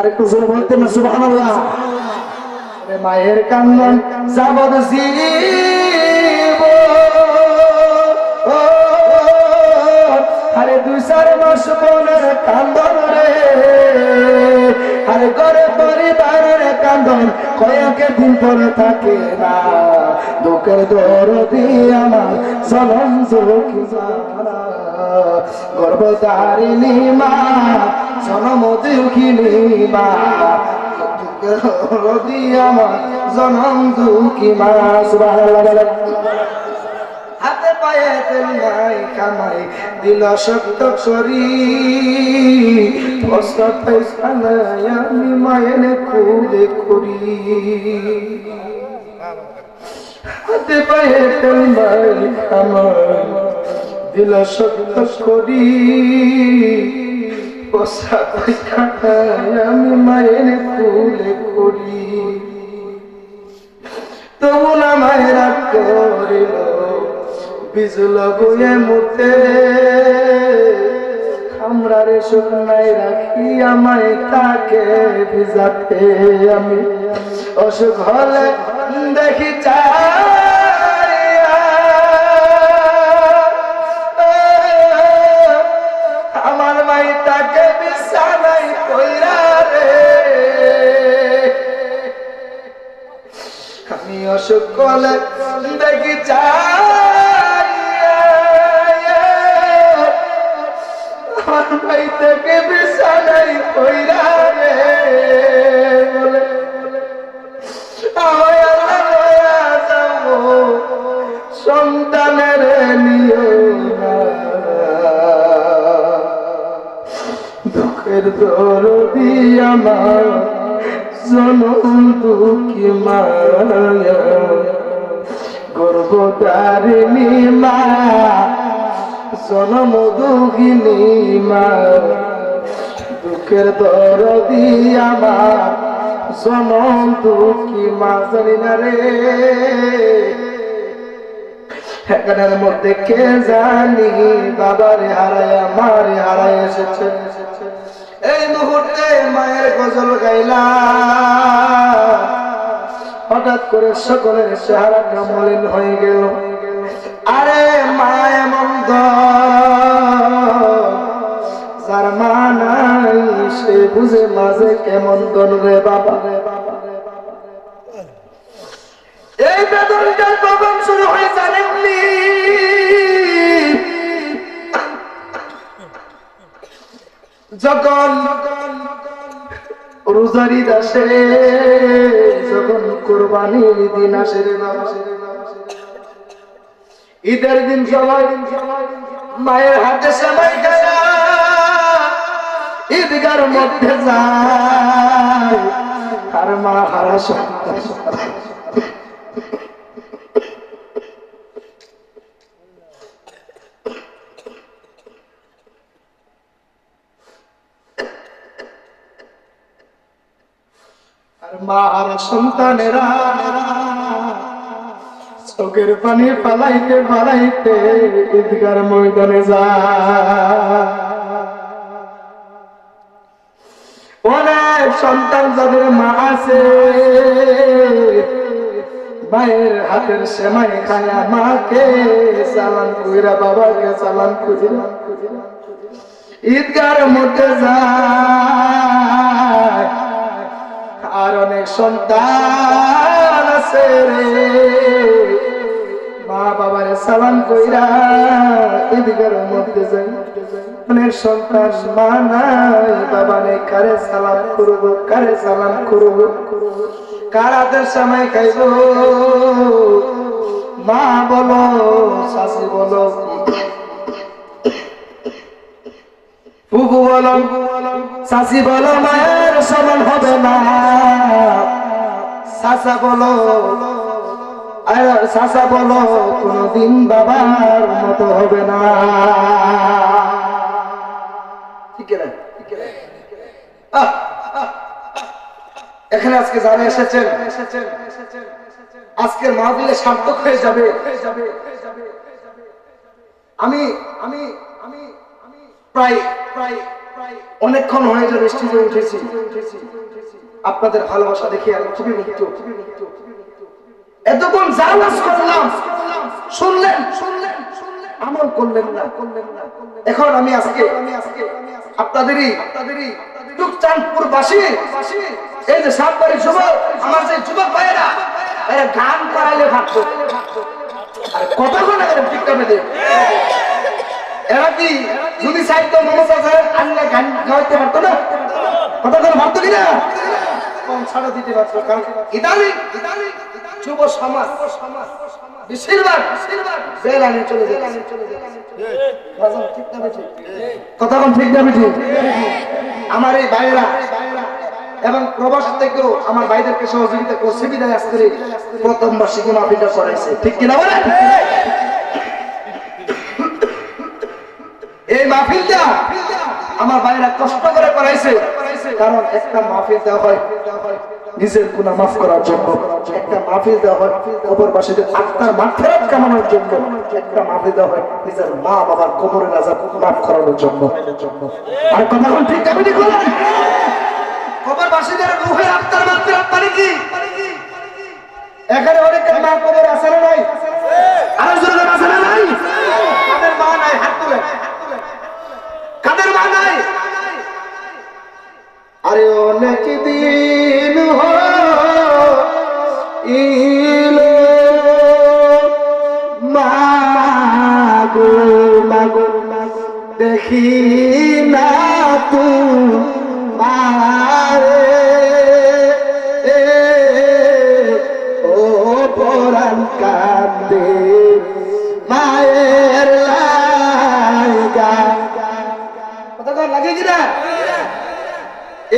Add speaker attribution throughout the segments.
Speaker 1: আরেকটু জোরে বলতেন না, সুবহানাল্লাহ। মায়ের কান্দন যাবদ জীব। আরে দুই চার মাস বোনের কান্দন রে। আরে ঘরে পরিবারের কান্দন, কয়েক দিন পরে থাকে না। দুঃখের দরদি আমার দুঃখী জানা। গর্ভধারিণী মা সনম দুঃখিনী মা রদি আমার জনম দুঃখী মা বলেন। হাতে পায়ে তেল নাই, কামাই দিল শক্ত করি কষ্ট পয়সা নাই আমি মায়ের কুলে করি হাতে পায়ে তেল নাই, কামাই দিল শক্ত করি পয়সা নাই আমি মায়ের কুলে করি তবু না মায়েরা করিল বিজুল বয়ে মুতে। আমরা রে শুকনাই রাখি আমায় তাকে ভিজাতে আমি অসুখ হলে দেখি চাইয়া করলে দেখি ভাই থেকে বিছানাই কইরা রে বলে। সন্তানের নিও না। দুঃখের দরদি আমার জনম দুঃখী মায়া, গর্ভধারিণী মা জনম দুঃখিনী মা দুঃখের দরদি আমার, জনম দুঃখী মা, জানি না রে। এখানের মধ্যে কে জানি, বাবারে হারায় মারে হারায় এসেছে। এই মুহূর্তে গজল গাইলা হঠাৎ করে সকলের চেহারাটা মলিন হয়ে গেল। আরে মায় মন্দ, যার মা নাই, সে বুঝে মাঝে কেমন দন রে বাবা। রে এই বেদনটার কখন শুরু হয়ে জানেননি যখন রোজারি দাসে, যখন কোরবানির দিন আসে রে ঈদের দিন সবাই মায়ের হাতে সবাই ঈদগার মধ্যে যায়, আর মা হারা সন্তান মা আর সন্তানেরা, চোখের পানি পালাইতে পালাইতে ঈদগার ময়দানে যা। অনেক সন্তান যাদের মা আছে, মায়ের হাতের সেমাই খায়া মাকে সালাম কইরা বাবাকে সালাম খুঁজিরা ঈদগার মধ্যে যায় আর অনেক সন্তান আছে রে। মা বাবার সালাম কইরা ঈদগার মধ্যে যায় অনেক সন্তান মা নাই, বাবা নেই, কারে সালাম করব, কারে সালাম করব? কারাদের সময় খাইব? মা বলো, শাশি বলো। ফুফু বলো, শাশি বলো, মায়ের সমান হবে না। শাসা বলো শাসা বলো, কোনদিন বাবার মতো হবে না। এখানে আজকে যারা এসেছেন, আজকের মাহফিলে সার্থক হয়ে যাবে। আমি আমি আমি আমি প্রায় প্রায় অনেকক্ষণ হয়ে যাবে স্টেজে উঠেছি। আপনাদের ভালোবাসা দেখে আমি খুবই মুক্ত এতক্ষণ জালাস করলাম, শুনলেন? শুনলেন আমল করলেন না। করলেন না এখন আমি আজকে আমি আজকে আপনাদেরই আপনাদেরই টুকচাঁদপুর বাসী এই যে সাতবাড়ি যুবক, আমার যে যুবক ভাইয়েরা, এরা গান করাইলে ভাবতো। আর কতক্ষণ এরা টিকটা বেঁধে এরা কি যদি চাইতো মমতা সাহেব আনলে গান গাইতে পারতো না কতক্ষণ ভাবতো আমার এই ভাইয়েরা এবং প্রবাস থেকেও আমার ভাইদেরকে সহযোগিতা করে সুবিধায় আসতে প্রথম বার্ষিকী মাহফিলটা করাইছে। ঠিক কিনা বলেন? এই মাহফিলটা আমার ভাইরা কষ্ট করে করাইছে। কারণ একটা মাহফিল দেওয়া হয়, নিজের গুণা মাফ করার জন্য। একটা মাহফিল দেওয়া হয় কবরবাসীদের আত্মার মাফেরাত কামানোর জন্য। একটা মাহফিল দেওয়া হয়, নিজের মা বাবার কবরের আজাব মাফ করানোর জন্য। আর কথা ঠিক, আমি বলেন কবরবাসীদের রুহের আত্মার মাফেরাত মানে কি? এখানে অনেকের মা কবর আছে নাই? আরও জোরে আছে নাই? কাদের মা নাই, হাত তুলে।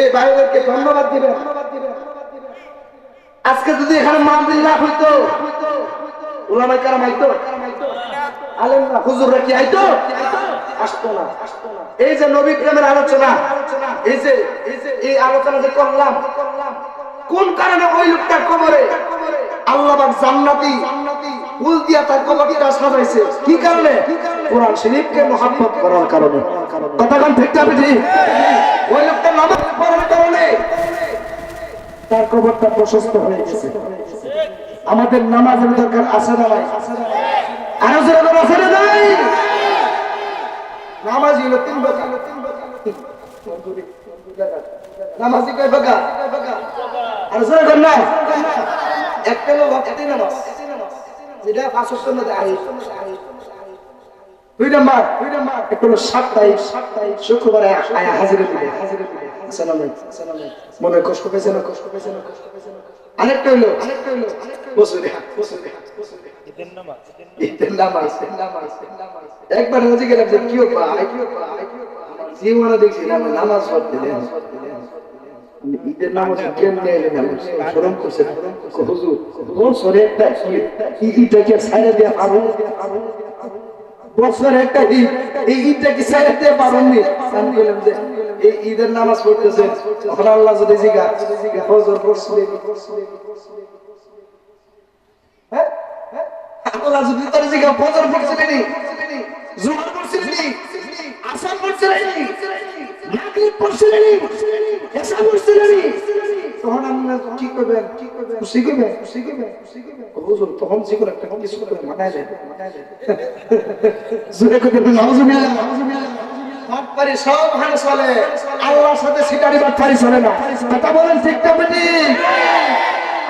Speaker 1: এই ভাইদেরকে ধন্যবাদ দিবেন। আজকে যদি এখানে মাহফিল না হইতো ওলামাই কারাম আইতো আলেম না হুজুররা কি আইতো? আসতো না। এই যে নবী প্রেমের আলোচনা, এই যে, এই আলোচনা যে করলাম, কোন কারণে ওই লোকটা কবরে আল্লাহ জান্নাতি ফুল দিয়া তার সাজাইছে। কি কারণে? কোরআন শরীফকে করার কারণে। ঠিক যাবে ঠিক ওই লোকটা নামাজ পড়ার কারণে তার প্রশস্ত আমাদের নামাজের দরকার আছে না আরও আছে না নামাজ হলো তিন কয় বাকা আর না। একটা হলো ওয়াক্তি নামাজ। যেটা পাঁচ ওয়াক্তের মধ্যে আহি দুই নাম্বার দুই নাম্বার একটা হলো সাপ্তাহিক সাপ্তাহিক শুক্রবারে আয়া হাজিরে দিবে। হাজিরে দিবে আসসালামু আলাইকুম। আসসালামু আলাইকুম মনে কষ্ট পেয়েছে না? কষ্ট পেয়েছে না? কষ্ট পেয়েছে না? আরেকটা হলো আরেকটা হলো। বছরে বছরে ঈদের নামাজ ঈদের নামাজ। ঈদের নামাজ একবার হয়ে গেলাম যে কিও জীবনে দেখছি নামাজ পড়তে ঈদের নামাজ কেমনে এলেন? আমি শরম করছে হুজুর, বছরে একটা ঈদটাকে ছাইড়ে দেওয়া পাবো বছর একটা ঈদ। এই ঈদটা কি ছেড়ে দিয়ে পারেননি আমি বললাম যে, এই ঈদের নামাজ পড়তেছেন। তখন আল্লাহ যদি জিগা ফজর পড়ছিলেন হ্যাঁ? আল্লাহ যদি তার জিগা ফজর পড়ছিলেন জুমার পড়ছিলেন আসাম মাগরিব এসা তখন আমরা কি কি তখন একটা কিছু করে যায় যায়। জোরে করে সব চলে। আল্লাহর সাথে সিটারি চলে না। কথা বলেন ঠিক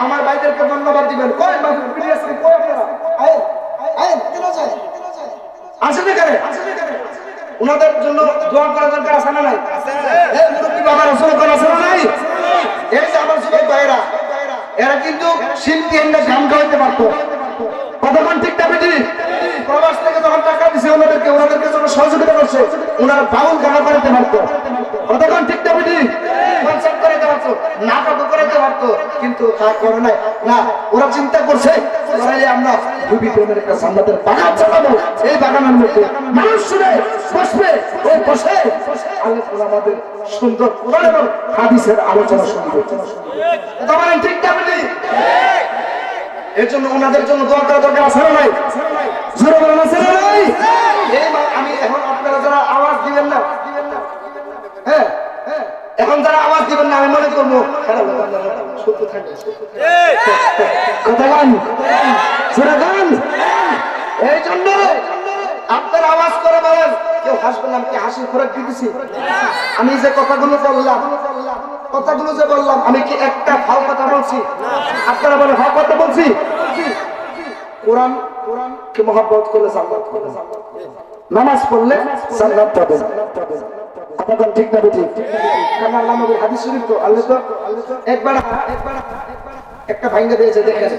Speaker 1: আমার ভাইদেরকে ধন্যবাদ দিবেন। কই মা ভিডিও আছে কই আপনারা? আয় আয় কেন যায়। আসেন এখানে। আসেন ওনাদের জন্য দোয়া করা দরকার আছে না নাই? এই মুরব্বী বাবার রসুল করা আছে না নাই? এই যে আমার যুবক ভাইরা এরা কিন্তু শিল্পী এনে গান গাইতে পারতো। কতক্ষণ ঠিক না বেটি? প্রবাস থেকে যখন টাকা দিছে ওনাদেরকে ওনাদেরকে যখন সহযোগিতা করছে, ওনারা বাউল গানা করাতে পারতো। কতক্ষণ ঠিক না বেটি? কনসার্ট করাতে পারতো নাটক করাতে পারতো কিন্তু তা করে নাই। না, ওরা চিন্তা করছে তাহলে আমরা দুবি প্রেমের একটা সামনাতের বাগান চালাবো এই বাগানের মধ্যে মানুষ শুনে, বসবে, ওই বসে আমাদের সুন্দর কোরআন হাদিসের আলোচনা শুনবে। বলেন ঠিক না এর জন্য ওনাদের জন্য দোয়া করা দরকার আছে নাই? জোরে বলেন আছে না নাই এই মা- আমি এখন আপনারা যারা আওয়াজ দিবেন না হ্যাঁ হ্যাঁ এখন যারা আওয়াজ দিবেন না আমি মনে করব খারাপ হবে, আপনারা সত্য থাকবে কথা গান এই জন্য আপনার আওয়াজ করে বলেন কেউ হাসবেন না, কি হাসির খোরাক দিতেছি? আমি যে কথাগুলো বললাম কথাগুলো যে বললাম আমি কি একটা ফাল কথা বলছি? আপনারা বলে ফাল কথা বলছি? কোরআন কোরআন কে মহাব্বত করলে জান্নাত নামাজ পড়লে জান্নাত পাবেন। কথা বল ঠিক না ঠিক কারণ আল্লাহ নবীর হাদিস শরীফ তো আল্লাহ তো একবার একবার একটা ভাঙ্গা দিয়েছে দেখেন।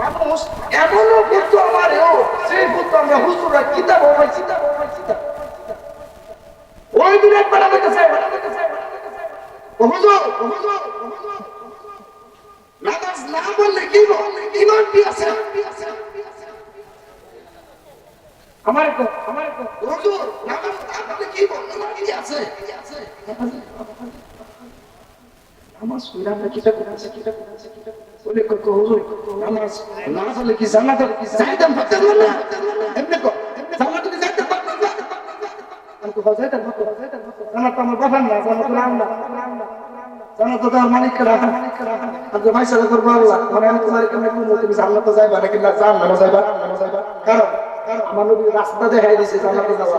Speaker 1: মানুষ এমনও বুদ্ধ আমার ও সেই বুদ্ধ আমরা হুজুরা কিতাব ওই কিতাব ওই কিতাব। ওই দিন একবার আমার কাছে হুজুর হুজুর নামাজ না বললে কি ইমান আছে? আমার আমার হুজুর নামাজ না বললে কি আছে। নামাজ পড়া না কিটা করেছে কিটা করেছে কিটা বলে কো কো হুজুর, নামাজ না পড়লে কি জান্নাত কো যাইতাম পারতে না? কারণ আমার রাস্তা দেখাই দিয়েছে জান্নাত যাওয়া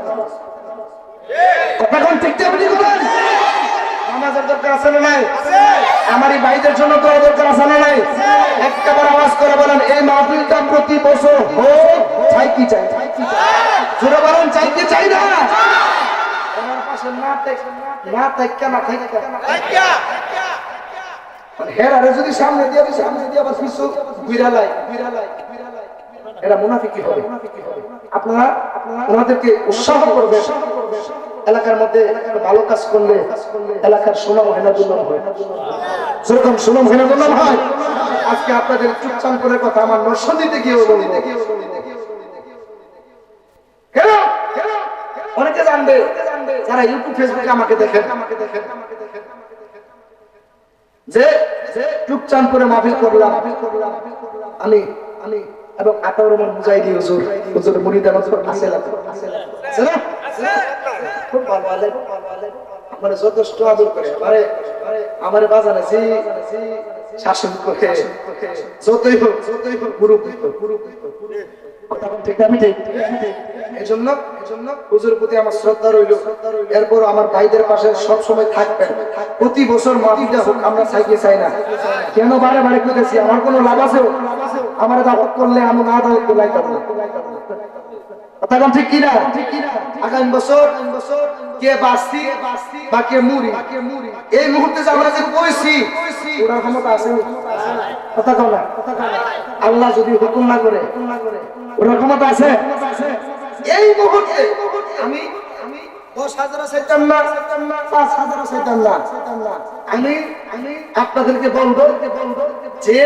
Speaker 1: কথা ঠিক না ঠিক নামাজের দরকার আছে না নাই? আমার এই ভাইদের জন্য তো দরকার আছে না নাই? একবার আওয়াজ করে বলেন এই মাহফিলটা প্রতি বছর হোক চাই কি চাই? জোরে বলেন চাই কি চাই না? না থাক- না থাকা না থাকা মানে হেরারে যদি সামনে দিয়ে সামনে দিয়ে আবার পিছু বিড়ালাই বিড়ালাই এরা মুনাফিকি হবে। আপনারা ওনাদেরকে উৎসাহ করবে এলাকার মধ্যে ভালো কাজ করলে এলাকার সুনাম হেনা দুর্নাম হয়। যেরকম সুনাম হেনা দুর্নাম হয়, আজকে আপনাদের চুপচান করে কথা আমার নরসন্দিতে গিয়েও বলব। কেন? অনেকে জানবে, যারা ইউটিউব, ফেসবুকে আমাকে দেখেন। আমাকে দেখেন আমাকে দেখেন যে টুকচান করে মাহফিল করলাম। আমি আমি এবং আতাউর রহমান মুজাহিদি হুজুর হুজুর মুরিদ আমার আছে না? খুব ভালো আছে মানে যথেষ্ট আদর করে আরে আমার বাজার আছে শাসন করে। যতই হোক যতই হোক গুরু গুরু কথা ঠিক আমি ঠিক? এই জন্য এই জন্য হুজুর প্রতি আমার শ্রদ্ধা রইল। এরপর আমার ভাইদের পাশে থাকবেন। প্রতি বছর হোক, আমরা চাইতে চাই না। কেন বারে বারে আমার কোনো লাভ আছে? আমার করলে আমি না ঠিক কিনা? আগামী বছর কে বা কে মুড়ি এই মুহূর্তে আমরা যে কইছি ক্ষমতা আছে? কথা কও আল্লাহ যদি হুকুম না করে, ওরা ক্ষমতা আছে? এই মুহূর্তে আমি দশ হাজার পাঁচ হাজার আমি আমি যে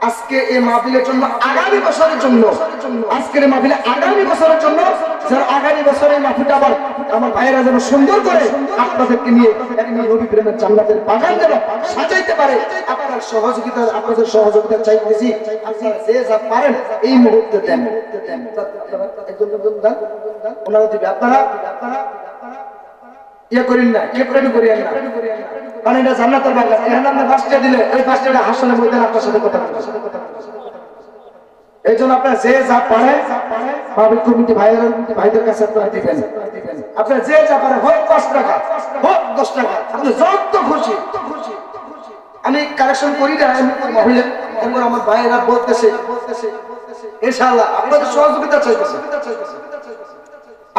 Speaker 1: আজকে আগামী বছরের জন্য, আজকের এই মাহফিলে আগামী বছরের জন্য আগামী বছরে আবার আমার ভাইয়েরা যেন সুন্দর করে আপনাদেরকে নিয়ে একটা নবী প্রেমের জান্নাতের বাগান যেন সাজাইতে পারে আপনার সহযোগিতা আপনাদের সহযোগিতা চাইতেছি। যে যা পারেন এই মুহূর্তে দেন। দেন আপনারা ইয়ে করেন না ইয়ে প্রেম করিয়েন না। কারণ এটা জান্নাতের বাগান। আপনি ফার্স্টে দিলে এই ফার্স্টে হাসলে ময়দান আপনার সাথে কথা বলবে। এই জন্য আপনার যে যা পারে পাবলিক কমিটি ভাইয়ের, ভাইদের কাছে আপনারা দিবেন। আপনার যে যা পারে হোক পাঁচ টাকা, হোক দশ টাকা, আপনি যত খুশি। আমি কালেকশন করি না, আমি মহিলা এরপর আমার ভাইয়েরা বলতেছে, ইনশাআল্লাহ আপনাদের সহযোগিতা চাইতেছে।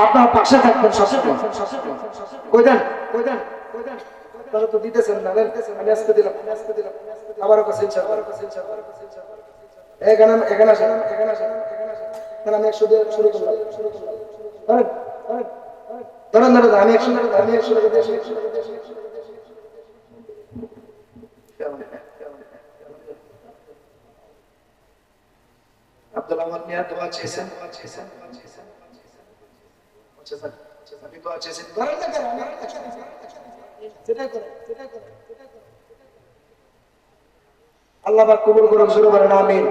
Speaker 1: আপনার পাশে থাকবেন সবসময়। কই দেন? কই দেন তাহলে তো দিতেছেন না আমি আজকে দিলাম। আবারও কাছে ইনশাআল্লাহ। এখানে এখানে আসেন এখানে আসেন এখানে আসেন। তাহলে আমি একশো দিয়ে শুরু করলাম। শুরু করলাম ধরেন ধরেন ধরেন, আমি একশো টাকা আমি একশো টাকা দিয়ে একশো একশো একশো আচ্ছা আচ্ছা আমি সেটাই করে সেটাই করে সেটাই করে। আল্লাহ পাক কবুল করুক শুরু করেন আমিন।